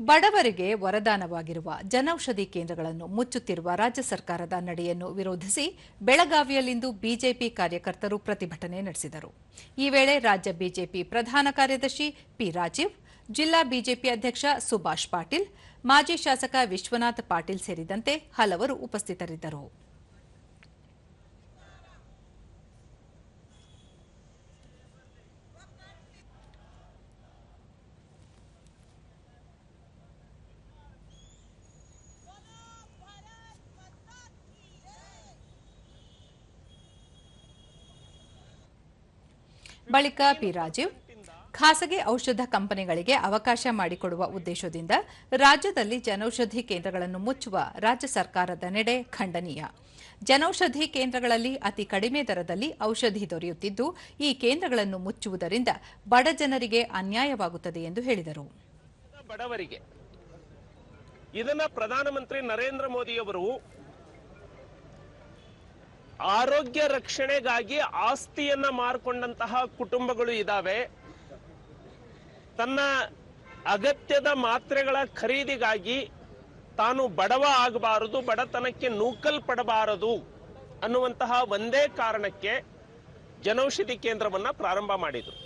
ಬಡವರಿಗೆ ವರದಾನವಾಗಿರುವ ಜನೌಷಧಿ ಕೇಂದ್ರಗಳನ್ನು ಮುಚ್ಚುತ್ತಿರುವ ರಾಜ್ಯ ಸರ್ಕಾರದ ನಡೆಯನ್ನು ವಿರೋಧಿಸಿ ಬೆಳಗಾವಿಯಲ್ಲಿಂದು ಬಿಜೆಪಿ ಕಾರ್ಯಕರ್ತರು ಪ್ರತಿಭಟನೆ ನಡೆಸಿದರು. ಈ ವೇಳೆ ರಾಜ್ಯ ಬಿಜೆಪಿ ಪ್ರಧಾನ ಕಾರ್ಯದರ್ಶಿ ಪಿ ರಾಜೀವ್, ಜಿಲ್ಲಾ ಬಿಜೆಪಿ ಅಧ್ಯಕ್ಷ ಸುಭಾಷ್ ಪಾಟೀಲ್, ಮಾಜಿ ಶಾಸಕ ವಿಶ್ವನಾಥ್ ಪಾಟೀಲ್ ಸೇರಿದಂತೆ ಹಲವರು ಉಪಸ್ಥಿತರಿದ್ದರು. ಬಳಿಕ ಪಿ ರಾಜೀವ್, ಖಾಸಗಿ ಔಷಧ ಕಂಪನಿಗಳಿಗೆ ಅವಕಾಶ ಮಾಡಿಕೊಡುವ ಉದ್ದೇಶದಿಂದ ರಾಜ್ಯದಲ್ಲಿ ಜನೌಷಧಿ ಕೇಂದ್ರಗಳನ್ನು ಮುಚ್ಚುವ ರಾಜ್ಯ ಸರ್ಕಾರದ ನಡೆ ಖಂಡನೀಯ. ಜನೌಷಧಿ ಕೇಂದ್ರಗಳಲ್ಲಿ ಅತಿ ಕಡಿಮೆ ದರದಲ್ಲಿ ಔಷಧಿ ದೊರೆಯುತ್ತಿದ್ದು, ಈ ಕೇಂದ್ರಗಳನ್ನು ಮುಚ್ಚುವುದರಿಂದ ಬಡ ಜನರಿಗೆ ಅನ್ಯಾಯವಾಗುತ್ತದೆ ಎಂದು ಹೇಳಿದರು. ಬಡವರಿಗೆ. ಇದನ್ನ ಪ್ರಧಾನಮಂತ್ರಿ ನರೇಂದ್ರ ಮೋದಿಯವರು ಆರೋಗ್ಯ ರಕ್ಷಣೆಗಾಗಿ ಆಸ್ತಿಯನ್ನ ಮಾರ್ಕೊಂಡಂತಹ ಕುಟುಂಬಗಳು ಇದಾವೆ. ತನ್ನ ಅಗತ್ಯದ ಮಾತ್ರೆಗಳ ಖರೀದಿಗಾಗಿ ತಾನು ಬಡವ ಆಗಬಾರದು, ಬಡತನಕ್ಕೆ ನೂಕಲ್ಪಡಬಾರದು ಅನ್ನುವಂತಹ ಒಂದೇ ಕಾರಣಕ್ಕೆ ಜನೌಷಧಿ ಕೇಂದ್ರವನ್ನ ಪ್ರಾರಂಭ ಮಾಡಿದರು.